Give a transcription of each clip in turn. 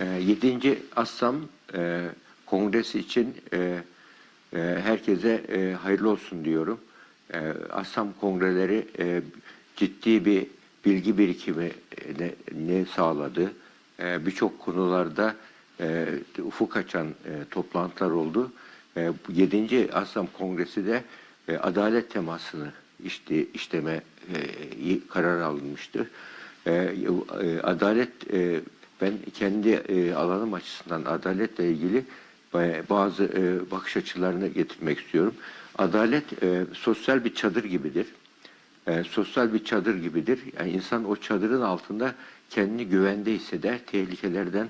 E, 7. Assam e, Kongresi için e, e, herkese e, hayırlı olsun diyorum. E, Assam Kongreleri e, ciddi bir bilgi birikimi ne, ne sağladı. E, Birçok konularda e, ufuk açan e, toplantılar oldu. E, 7. Assam Kongresi de e, adalet temasını işte, işleme e, karar alınmıştır. E, e, adalet e, ben kendi e, alanım açısından adaletle ilgili bazı e, bakış açılarını getirmek istiyorum. Adalet e, sosyal bir çadır gibidir. E, sosyal bir çadır gibidir. Yani insan o çadırın altında kendini güvende hisseder, tehlikelerden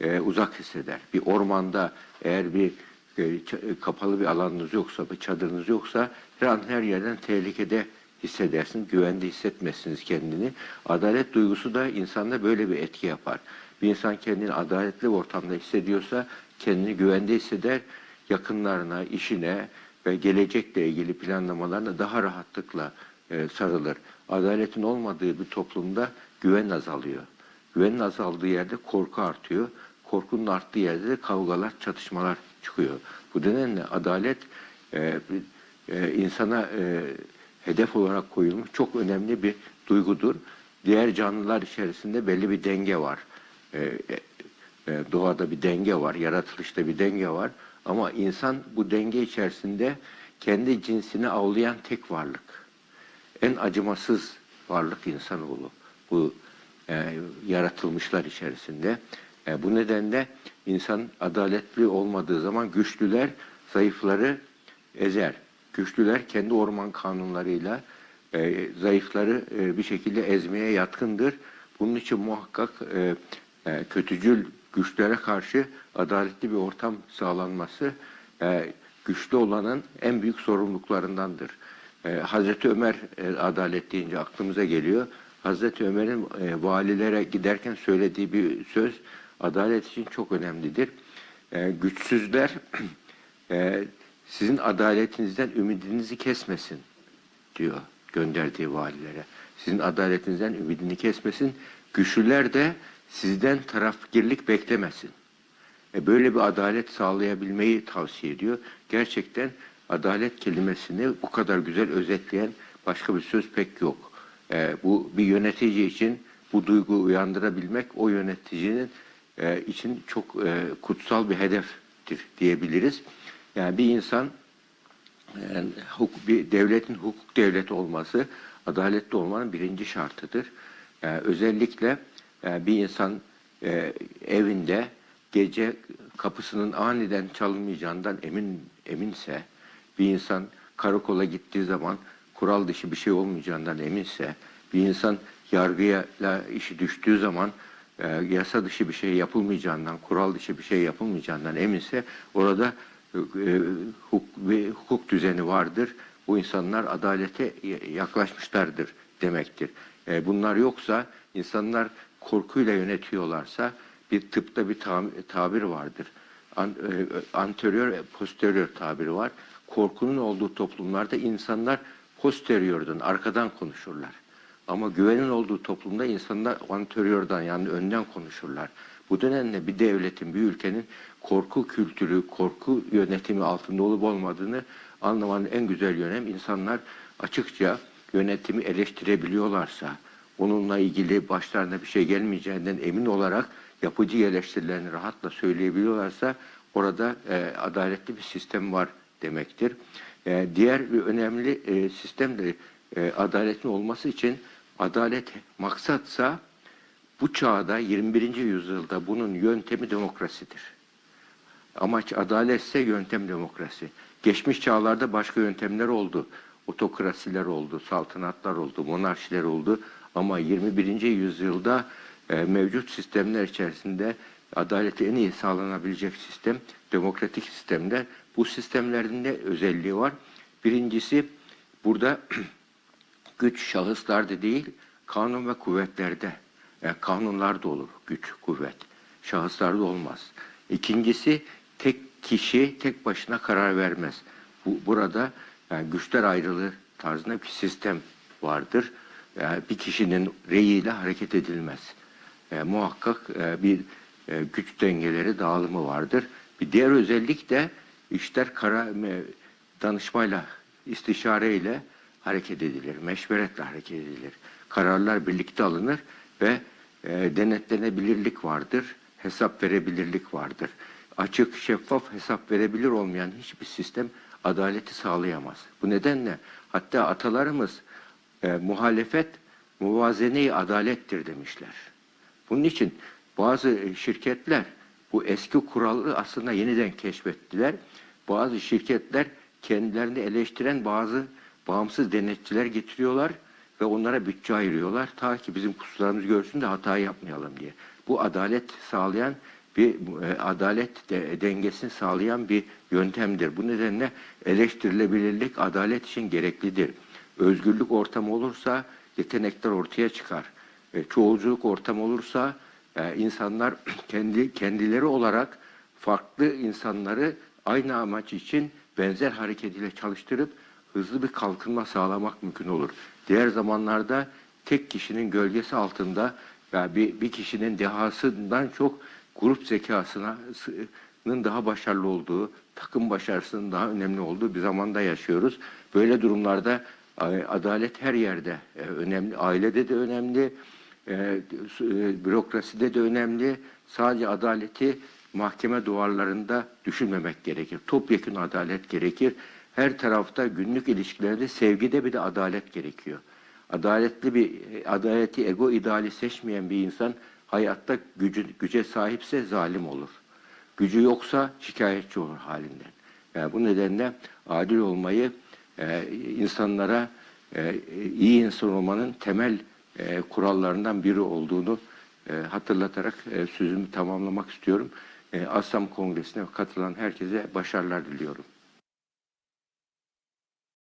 e, uzak hisseder. Bir ormanda eğer bir e, e, kapalı bir alanınız yoksa, bir çadırınız yoksa her an her yerden tehlikede hissedersiniz, güvende hissetmezsiniz kendini. Adalet duygusu da insanda böyle bir etki yapar. Bir insan kendini adaletli ortamda hissediyorsa kendini güvende hisseder, yakınlarına, işine ve gelecekle ilgili planlamalarına daha rahatlıkla e, sarılır. Adaletin olmadığı bir toplumda güven azalıyor. Güvenin azaldığı yerde korku artıyor. Korkunun arttığı yerde de kavgalar, çatışmalar çıkıyor. Bu nedenle adalet e, e, insana e, hedef olarak koyulmuş çok önemli bir duygudur. Diğer canlılar içerisinde belli bir denge var. E, e, e, doğada bir denge var, yaratılışta bir denge var. Ama insan bu denge içerisinde kendi cinsini avlayan tek varlık. En acımasız varlık insanoğlu. Bu e, yaratılmışlar içerisinde. E, bu nedenle insan adaletli olmadığı zaman güçlüler zayıfları ezer. Güçlüler kendi orman kanunlarıyla e, zayıfları e, bir şekilde ezmeye yatkındır. Bunun için muhakkak e, e, kötücül güçlere karşı adaletli bir ortam sağlanması e, güçlü olanın en büyük sorumluluklarındandır. E, Hazreti Ömer adalet deyince aklımıza geliyor. Hazreti Ömer'in valilere giderken söylediği bir söz adalet için çok önemlidir. Güçsüzler sizin adaletinizden ümidinizi kesmesin diyor gönderdiği valilere. Sizin adaletinizden ümidini kesmesin. Güçlüler de sizden tarafgirlik beklemesin. E böyle bir adalet sağlayabilmeyi tavsiye ediyor. Gerçekten adalet kelimesini bu kadar güzel özetleyen başka bir söz pek yok. E, bu bir yönetici için bu duygu uyandırabilmek o yöneticinin e, için çok e, kutsal bir hedeftir diyebiliriz. Yani bir insan yani hukuk, bir devletin hukuk devleti olması adaletli olmanın birinci şartıdır. Yani özellikle yani bir insan e, evinde gece kapısının aniden çalınmayacağından emin eminse, bir insan karakola gittiği zaman kural dışı bir şey olmayacağından eminse, bir insan yargıya işi düştüğü zaman e, yasa dışı bir şey yapılmayacağından, kural dışı bir şey yapılmayacağından eminse orada e, hukuk, bir hukuk düzeni vardır. Bu insanlar adalete yaklaşmışlardır demektir. E, bunlar yoksa insanlar korkuyla yönetiyorlarsa bir tıpta bir tabir vardır. E, anterior ve posterior tabiri var. Korkunun olduğu toplumlarda insanlar posteriordan, arkadan konuşurlar. Ama güvenin olduğu toplumda insanlar anteriordan yani önden konuşurlar. Bu nedenle bir devletin, bir ülkenin korku kültürü, korku yönetimi altında olup olmadığını anlamanın en güzel yöntem insanlar açıkça yönetimi eleştirebiliyorlarsa, onunla ilgili başlarına bir şey gelmeyeceğinden emin olarak yapıcı eleştirilerini rahatla söyleyebiliyorlarsa orada e, adaletli bir sistem var demektir. E, diğer bir önemli e, sistem de e, adaletin olması için adalet maksatsa bu çağda 21. yüzyılda bunun yöntemi demokrasidir. Amaç adaletse yöntem demokrasi. Geçmiş çağlarda başka yöntemler oldu. Otokrasiler oldu, saltanatlar oldu, monarşiler oldu. Ama 21. yüzyılda e, mevcut sistemler içerisinde adaleti en iyi sağlanabilecek sistem demokratik sistemler. Bu sistemlerin de özelliği var. Birincisi burada güç şahıslarda değil, kanun ve kuvvetlerde. Yani kanunlarda olur güç, kuvvet. Şahıslarda olmaz. İkincisi tek kişi tek başına karar vermez. Bu, burada yani güçler ayrılığı tarzında bir sistem vardır. Yani bir kişinin reyiyle hareket edilmez. E, muhakkak e, bir e, güç dengeleri dağılımı vardır. Bir diğer özellik de işler kara me- danışmayla, istişareyle hareket edilir, meşveretle hareket edilir. Kararlar birlikte alınır ve e, denetlenebilirlik vardır, hesap verebilirlik vardır. Açık, şeffaf, hesap verebilir olmayan hiçbir sistem adaleti sağlayamaz. Bu nedenle hatta atalarımız e, muhalefet muvazene-i adalettir demişler. Bunun için bazı şirketler bu eski kuralı aslında yeniden keşfettiler. Bazı şirketler kendilerini eleştiren bazı bağımsız denetçiler getiriyorlar ve onlara bütçe ayırıyorlar. Ta ki bizim kusurlarımız görsün de hata yapmayalım diye. Bu adalet sağlayan bir e, adalet de, dengesini sağlayan bir yöntemdir. Bu nedenle eleştirilebilirlik adalet için gereklidir. Özgürlük ortamı olursa yetenekler ortaya çıkar. E, çoğulculuk ortamı olursa e, insanlar kendi kendileri olarak farklı insanları aynı amaç için benzer hareket ile çalıştırıp hızlı bir kalkınma sağlamak mümkün olur. Diğer zamanlarda tek kişinin gölgesi altında yani bir, bir kişinin dehasından çok grup zekasının daha başarılı olduğu, takım başarısının daha önemli olduğu bir zamanda yaşıyoruz. Böyle durumlarda e, adalet her yerde e, önemli, ailede de önemli, e, bürokraside de önemli. Sadece adaleti mahkeme duvarlarında düşünmemek gerekir. Topyekun adalet gerekir. Her tarafta günlük ilişkilerde sevgide bir de adalet gerekiyor. Adaletli bir adaleti ego ideali seçmeyen bir insan hayatta gücü, güce sahipse zalim olur. Gücü yoksa şikayetçi olur halinden. Yani bu nedenle adil olmayı e, insanlara e, iyi insan olmanın temel e, kurallarından biri olduğunu e, hatırlatarak e, sözümü tamamlamak istiyorum. E, Assam Kongresi'ne katılan herkese başarılar diliyorum.